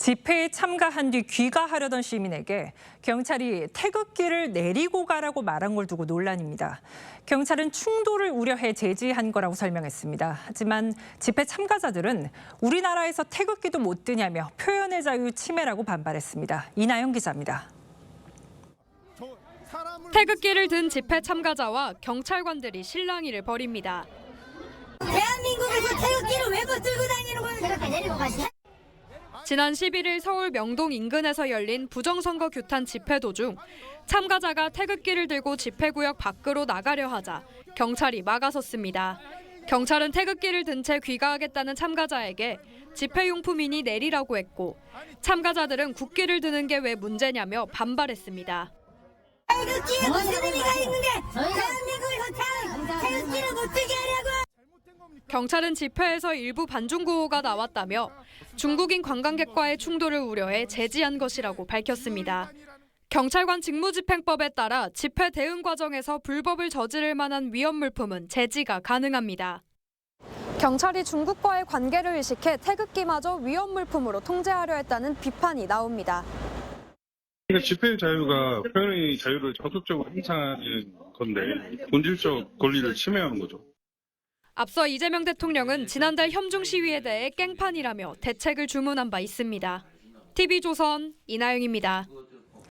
집회에 참가한 뒤 귀가하려던 시민에게 경찰이 태극기를 내리고 가라고 말한 걸 두고 논란입니다. 경찰은 충돌을 우려해 제지한 거라고 설명했습니다. 하지만 집회 참가자들은 우리나라에서 태극기도 못 드냐며 표현의 자유 침해라고 반발했습니다. 이나영 기자입니다. 태극기를 든 집회 참가자와 경찰관들이 실랑이를 벌입니다. 지난 11일 서울 명동 인근에서 열린 부정선거 규탄 집회 도중 참가자가 태극기를 들고 집회구역 밖으로 나가려 하자 경찰이 막아섰습니다. 경찰은 태극기를 든 채 귀가하겠다는 참가자에게 집회용품이니 내리라고 했고 참가자들은 국기를 드는 게 왜 문제냐며 반발했습니다. 태극기에 무슨 의미가 있는데 대한민국 경찰은 집회에서 일부 반중 구호가 나왔다며 중국인 관광객과의 충돌을 우려해 제지한 것이라고 밝혔습니다. 경찰관 직무집행법에 따라 집회 대응 과정에서 불법을 저지를 만한 위험 물품은 제지가 가능합니다. 경찰이 중국과의 관계를 의식해 태극기마저 위험 물품으로 통제하려 했다는 비판이 나옵니다. 그러니까 집회 자유가 표현의 자유를 적극적으로 행사하는 건데 본질적 권리를 침해하는 거죠. 앞서 이재명 대통령은 지난달 현중 시위에 대해 깽판이라며 대책을 주문한 바 있습니다. TV조선 이나영입니다.